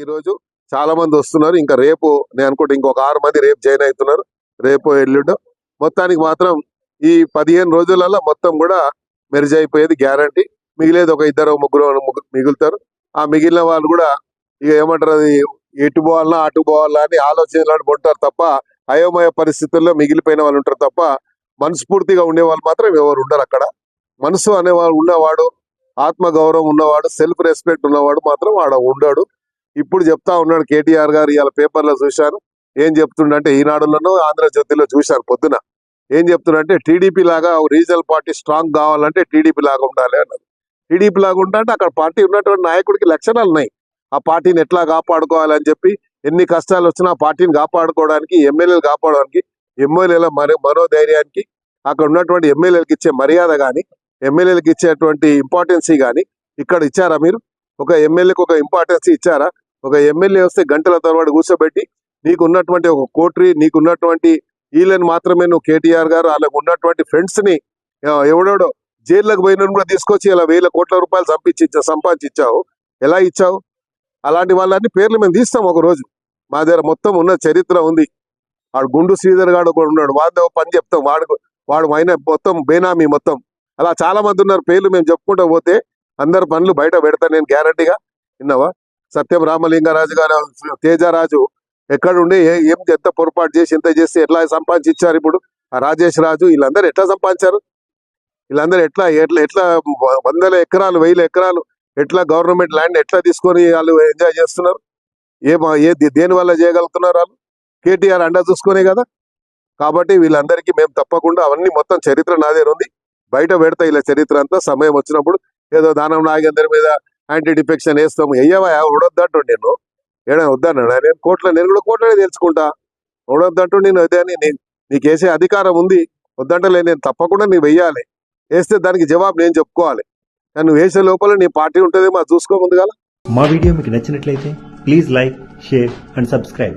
ఈ రోజు చాలా మంది వస్తున్నారు. ఇంకా రేపు నేను అనుకుంటే ఇంకొక ఆరు మంది రేపు జాయిన్ అవుతున్నారు. రేపు ఎల్లుండు. మొత్తానికి మాత్రం ఈ పదిహేను రోజులలో మొత్తం కూడా మెరిజ్ అయిపోయేది గ్యారంటీ మిగిలేదు ఒక ఇద్దరు ముగ్గురు ముగ్గురు మిగులుతారు. ఆ మిగిలిన వాళ్ళు కూడా ఇక ఏమంటారు అది ఎటు పోవాలన్నా అటు పోవాలా అని ఆలోచనలు ఉంటారు తప్ప అయోమయ పరిస్థితుల్లో మిగిలిపోయిన వాళ్ళు ఉంటారు తప్ప మనస్ఫూర్తిగా ఉండే వాళ్ళు మాత్రం ఎవరు ఉండరు అక్కడ. మనసు అనేవాడు ఉన్నవాడు ఆత్మ గౌరవం ఉన్నవాడు సెల్ఫ్ రెస్పెక్ట్ ఉన్నవాడు మాత్రం వాడు ఉండడు. ఇప్పుడు చెప్తా ఉన్నాడు కేటీఆర్ గారు ఇవాళ పేపర్లో చూశాను. ఏం చెప్తుండంటే ఈనాడులోనూ ఆంధ్రజ్యోతిలో చూశాను పొద్దున. ఏం చెప్తుండంటే టీడీపీ లాగా రీజనల్ పార్టీ స్ట్రాంగ్ కావాలంటే టీడీపీ లాగా ఉండాలి అన్నారు. టీడీపీ లాగా ఉండాలంటే అక్కడ పార్టీ ఉన్నటువంటి నాయకుడికి లక్షణాలు ఉన్నాయి. ఆ పార్టీని ఎట్లా కాపాడుకోవాలని చెప్పి ఎన్ని కష్టాలు వచ్చినా ఆ పార్టీని కాపాడుకోవడానికి ఎమ్మెల్యేలు కాపాడడానికి ఎమ్మెల్యేల మరి మనోధైర్యానికి అక్కడ ఉన్నటువంటి ఎమ్మెల్యేలకు ఇచ్చే మర్యాద కానీ ఎమ్మెల్యేలకు ఇచ్చేటువంటి ఇంపార్టెన్సీ కానీ ఇక్కడ ఇచ్చారా మీరు? ఒక ఎమ్మెల్యేకి ఒక ఇంపార్టెన్స్ ఇచ్చారా? ఒక ఎమ్మెల్యే వస్తే గంటల తర్వాత కూర్చోబెట్టి నీకు ఉన్నటువంటి ఒక కోటరీ నీకు ఉన్నటువంటి వీళ్ళని మాత్రమే నువ్వు కేటీఆర్ గారు వాళ్ళకు ఉన్నటువంటి ఫ్రెండ్స్ని ఎవడెవడో జైల్లోకి పోయిన కూడా తీసుకొచ్చి ఇలా వేల కోట్ల రూపాయలు సంపించి సంపాదించావు. ఎలా ఇచ్చావు? అలాంటి వాళ్ళని పేర్లు మేము తీస్తాం ఒక రోజు మా దగ్గర మొత్తం ఉన్న చరిత్ర ఉంది. వాడు గుండు శ్రీధర్ గాడు కూడా ఉన్నాడు. వాడితో పని చెప్తాం. వాడు వాడు ఆయన మొత్తం బేనామీ మొత్తం. అలా చాలా మంది ఉన్నారు. పేర్లు మేము చెప్పుకుంటూ పోతే అందరు పనులు బయట పెడతా నేను గ్యారంటీగా విన్నావా? సత్యం రామలింగారాజు గారు తేజరాజు ఎక్కడుండి ఏం ఎంత పొరపాటు చేసి ఎంత చేసి ఎట్లా సంపాదించి ఇప్పుడు? ఆ రాజేష్ రాజు వీళ్ళందరూ ఎట్లా సంపాదించారు? వీళ్ళందరూ ఎట్లా ఎట్లా ఎట్లా వందల ఎకరాలు వేల ఎకరాలు ఎట్లా గవర్నమెంట్ ల్యాండ్ ఎట్లా తీసుకొని వాళ్ళు ఎంజాయ్ చేస్తున్నారు? ఏ మా- ఏ దే- దేని వల్ల చేయగలుగుతున్నారు వాళ్ళు? కేటీఆర్ అండా చూసుకునే కదా. కాబట్టి వీళ్ళందరికీ మేము తప్పకుండా అవన్నీ మొత్తం చరిత్ర నా దగ్గర ఉంది. బయట పెడతా ఇలా చరిత్ర అంతా సమయం వచ్చినప్పుడు ఏదో దానం నాగేందర్ మీద యాంటీ డిఫెక్షన్ వేస్తాము. అయ్యవా ఉడొద్దంటు నేను ఏడా వద్దన్నాడు నేను కోట్ల నేను కూడా కోట్లనే తెలుసుకుంటా. ఉడొద్దంటూ నేను అదే అని నీకు వేసే అధికారం ఉంది. వద్దంటలే నేను తప్పకుండా నీ వెయ్యాలి. వేస్తే దానికి జవాబు నేను చెప్పుకోవాలి. కానీ నువ్వు వేసే లోపల నీ పార్టీ ఉంటుంది మా చూసుకోముందు కదా మా వీడియో మీకు నచ్చినట్లయితే please like share and subscribe